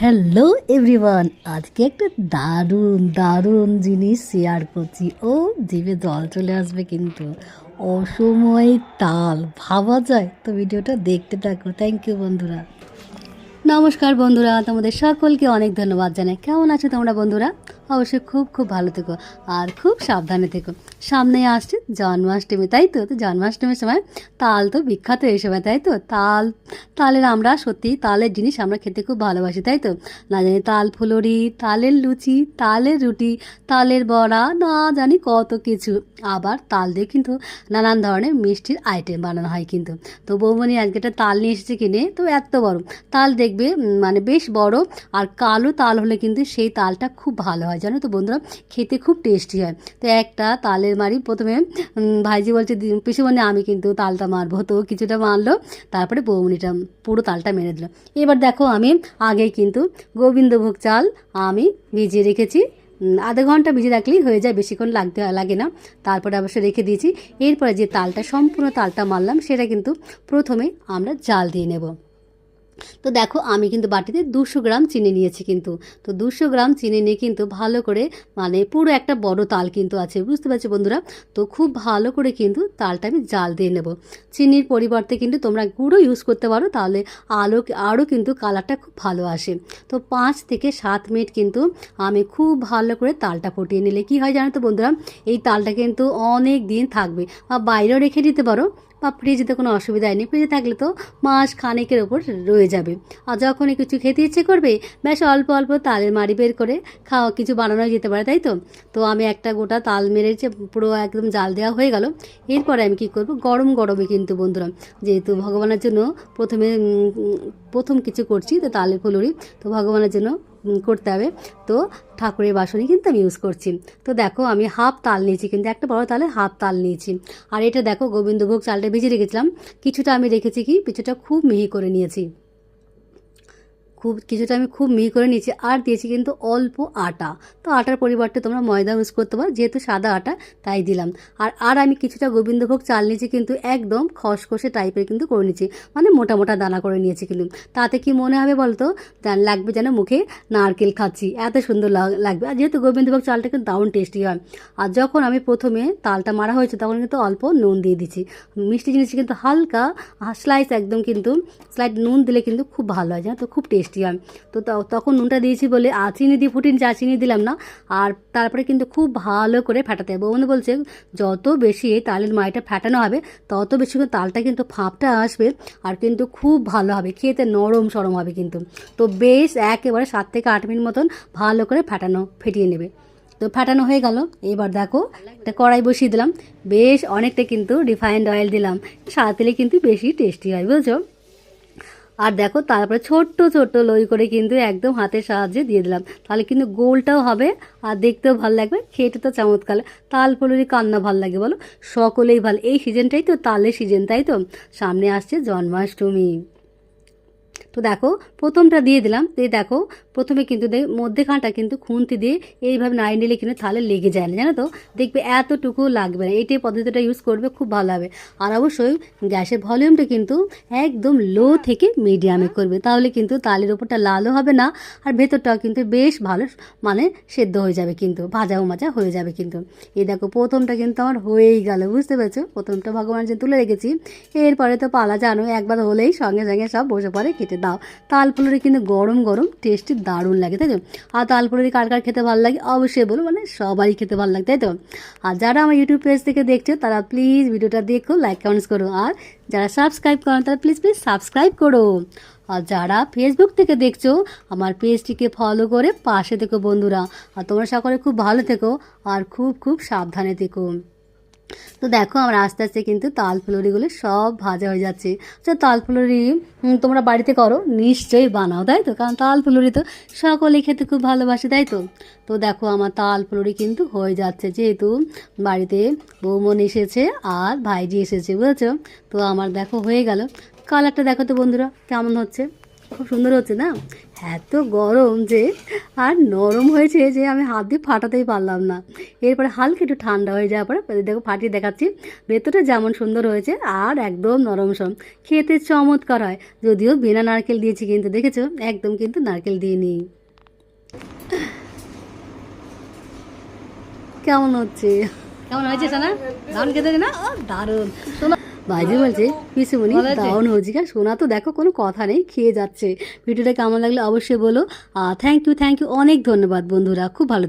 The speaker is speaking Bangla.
হ্যালো এভরিওয়ান আজকে একটা দারুণ দারুণ জিনিস শেয়ার করছি। ও, জিভে জল চলে আসবে কিন্তু। অসময় তাল। ভাবা যায় তো ভিডিওটা দেখতে থাকো। থ্যাংক ইউ বন্ধুরা। নমস্কার, বন্ধুরা। তোমাদের সকলকে অনেক ধন্যবাদ জানাই। কেমন আছো তোমরা, বন্ধুরা? অবশ্যই খুব খুব ভালো থেকো। আর খুব সাবধানে থেকো। সামনে আসছে জন্মাষ্টমী, তাই তো? জন্মাষ্টমীর সময় তাল তো বিখ্যাত এই সময়, তাই তো? তাল, তালের আমরা সত্যি তালের জিনিস আমরা খেতে খুব ভালোবাসি, তাই তো? না জানি তাল ফুলরি, তালের লুচি, তালের রুটি, তালের বড়া, না জানি কত কিছু। আবার তাল দিয়ে কিন্তু নানান ধরনের মিষ্টির আইটেম বানানো হয় কিন্তু। তো বৌমনি আজকে একটা তাল নিয়ে এসেছে কিনে, তো এত বড়। তাল দেখবে মানে বেশ বড় আর কালো তাল হলে কিন্তু সেই তালটা খুব ভালো হয়। জানো তো বন্ধুরা? খেতে খুব টেস্টি হয়। তো একটা তালের মারি প্রথমে ভাইজি বলছে পিসুমণি, আমি কিন্তু তালটা মারবো। তো কিছুটা মারলো, তারপরে বৌমনিটা পুরো তালটা মেরে দিল। এবার দেখো আমি আগে কিন্তু গোবিন্দভোগ চাল আমি ভিজিয়ে রেখেছি। আধা ঘণ্টা ভিজে রাখলেই হয়ে যায়, বেশিক্ষণ লাগতে, লাগে না। তারপরে অবশ্য রেখে দিয়েছি। এরপরে যে তালটা, সম্পূর্ণ তালটা মারলাম, সেটা কিন্তু প্রথমে আমরা জাল দিয়ে নেব। তো দেখো, আমি কিন্তু বাটিতে দুশো গ্রাম চিনি নিয়েছি কিন্তু। তো দুশো গ্রাম চিনি নিয়ে কিন্তু ভালো করে মানে পুরো একটা বড় তাল কিন্তু আছে, বুঝতে পারছ বন্ধুরা? তো খুব ভালো করে কিন্তু তালটা আমি জাল দিয়ে নেব। চিনির পরিবর্তে কিন্তু তোমরা গুঁড়ো ইউজ করতে পারো, তাহলে আলো আরও কিন্তু কালারটা খুব ভালো আসে। তো পাঁচ থেকে সাত মিনিট কিন্তু আমি খুব ভালো করে তালটা ফুটিয়ে নিলে কি হয় জানো তো বন্ধুরা? এই তালটা কিন্তু অনেক দিন থাকবে, বা বাইরেও রেখে দিতে পারো। বা ফ্রিজে কোনো অসুবিধা নেই। ফ্রিজে থাকলে তো মাস খানেকের ওপর রয়ে যাবে। আর যখনই কিছু খেতে ইচ্ছে করবে, বেশ অল্প অল্প তালের মাড়ি বের করে খাওয়া কিছু বানানো যেতে পারে, তাই তো? তো আমি একটা গোটা তাল মেরেছে পুরো একদম জাল দেওয়া হয়ে গেল। এরপরে আমি কি করব? গরম গরমে কিন্তু বন্ধুরা, যেহেতু ভগবানের জন্য প্রথমে প্রথম কিছু করছি, তো তালের ফুলুরি। তো ভগবানের জন্য করতে হবে। তো ঠাকুরের বাসনই কিন্তু আমি ইউজ করছি। তো দেখো আমি হাফ তাল নিয়েছি, কিন্তু একটা বড় তালে হাফ তাল নিয়েছি। আর এটা দেখো গোবিন্দভোগ চালটা ভিজে রেখেছিলাম। কিছুটা আমি রেখেছি কি, কিছুটা খুব মিহি করে নিয়েছি। খুব, কিছুটা আমি খুব মিহি করে নিয়েছি। আর দিয়েছি কিন্তু অল্প আটা। তো আটার পরিবর্তে তোমরা ময়দা ইউজ করতে পারো। যেহেতু সাদা আটা, তাই দিলাম। আর আর আমি কিছুটা গোবিন্দভোগ চাল নিয়েছি কিন্তু একদম খসখসে টাইপের কিন্তু করে নিয়েছি। মানে মোটা মোটা দানা করে নিয়েছি কিন্তু। তাতে কি মনে হবে বলতো? লাগবে যেন মুখে নারকেল খাচ্ছি। এত সুন্দর লাগ- লাগবে। আর যেহেতু গোবিন্দভোগ চালটা কিন্তু দারুণ টেস্টি হয়। আর যখন আমি প্রথমে তালটা মারা হয়েছে, তখন কিন্তু অল্প নুন দিয়ে দিচ্ছি। মিষ্টি জিনিস কিন্তু হালকা, স্লাইস একদম কিন্তু স্লাইড নুন দিলে কিন্তু খুব ভালো হয়। জানো তো? খুব টেস্টি হয়। তো তখন নুনটা দিয়েছি বলে চিনি দিয়ে ফুটিন চা চিনি দিলাম না। আর তারপরে কিন্তু খুব ভালো করে ফাটাতে হবে। বন্ধু বলছে, যত বেশি এই তালের মাইটা ফাটানো হবে, তত বেশি করে তালটা কিন্তু ফাঁপটা আসবে আর কিন্তু খুব ভালো হবে। খেতে নরম সরম হবে কিন্তু। তো বেশ একেবারে সাত থেকে আট মিনিট মতন ভালো করে ফাটানো, ফেটিয়ে নেবে। তো ফাটানো হয়ে গেল। এবার দেখো, একটা কড়াই বসিয়ে দিলাম। বেশ অনেকটা কিন্তু রিফাইন্ড অয়েল দিলাম। সাদা কিন্তু বেশি টেস্টি হয়, বুঝছ? আর দেখো, তারপরে ছোট্ট ছোট্ট লই করে কিন্তু একদম হাতের সাহায্যে দিয়ে দিলাম। তাহলে কিন্তু গোলটাও হবে আর দেখতেও ভালো লাগবে, খেতে তো চমৎকার। তাল পলুরি কান্না ভালো লাগে, বলো? সকলেই ভালো। এই সিজনটাই তো তালের সিজন তাই তো? সামনে আসছে জন্মাষ্টমী। তো দেখো, প্রথমটা দিয়ে দিলাম দিয়ে দেখো, প্রথমে কিন্তু দে- মধ্যেখানটা কিন্তু খুন্তি দিয়ে এইভাবে নাই নিলে কিন্তু তাহলে লেগে যায় না, জানো তো? দেখবে এতটুকু লাগবে না এইটাই পদ্ধতিটা ইউজ করবে, খুব ভালো হবে আর অবশ্যই গ্যাসের ভলিউমটা কিন্তু একদম লো থেকে মিডিয়ামে করবে, তাহলে কিন্তু তালের ওপরটা লালও হবে না, আর ভেতরটাও কিন্তু বেশ ভালো মানে সেদ্ধ হয়ে যাবে কিন্তু, ভাজাও মাজা হয়ে যাবে কিন্তু। এই দেখো, প্রথমটা কিন্তু আমার হয়েই গেল, বুঝতে পেরেছ? প্রথমটা ভগবান যে তুলে রেখেছি, এরপরে তো পালা জানো, একবার হলেই সঙ্গে সঙ্গে সব বসে পড়ে খেতে দাও। তাল ফুলুরি কিন্তু গরম গরম টেস্টি দারুণ লাগে, তাই তো? আর তাল ফুলুরি কার কার খেতে ভালো লাগে অবশ্যই বলো মানে সবারই খেতে ভালো লাগে, তাই তো? আর যারা আমার ইউটিউব পেজ থেকে দেখছ, তারা প্লিজ ভিডিওটা দেখো লাইক কমেন্টস করো। আর যারা সাবস্ক্রাইব করেন তারা প্লিজ প্লিজ সাবস্ক্রাইব করো। আর যারা ফেসবুক থেকে দেখছ, আমার পেজটিকে ফলো করে পাশে থেকো বন্ধুরা। আর তোমরা সকলে খুব ভালো থেকো আর খুব খুব সাবধানে থেকো। তো দেখো আমরা আস্তে আস্তে কিন্তু তাল ফুলুরিগুলো সব ভাজা হয়ে যাচ্ছে। তো তাল ফুলুরি তোমরা বাড়িতে করো, নিশ্চয়ই বানাও, তাই তো? কারণ তাল ফুলুরি তো সকলেই খেতে খুব ভালোবাসে, তাই তো? তো দেখো আমার তাল ফুলুরি কিন্তু হয়ে যাচ্ছে, যেহেতু বাড়িতে বৌমন এসেছে আর ভাইজি এসেছে, বুঝেছ? তো আমার দেখো হয়ে গেল। কালারটা দেখো তো বন্ধুরা, কেমন হচ্ছে? খুব সুন্দর হচ্ছে না? এত গরম যে আর নরম হয়েছে যে আমি হাত দিয়ে ফাটাতেই পারলাম না। এরপরে হালকা একটু ঠান্ডা হয়ে যাওয়ার পরে দেখো ফাটিয়ে দেখাচ্ছি ভেতরটা যেমন সুন্দর হয়েছে আর একদম নরম সম। খেতে চমৎকার হয় যদিও বিনা নারকেল দিয়েছি কিন্তু দেখেছ একদম কিন্তু নারকেল দিইনি। কেমন হচ্ছে? কেমন হয়েছে সোনা? দারুণ খেতে না? ও, দারুণ বাইজি বলছে পিসুমনি দারুণ কারণ শোনা তো দেখো কোনো কথা নেই খেয়ে যাচ্ছে। ভিডিওটা কেমন লাগলে অবশ্যই বলো। থ্যাংক ইউ থ্যাংক ইউ অনেক ধন্যবাদ বন্ধুরা খুব ভালো।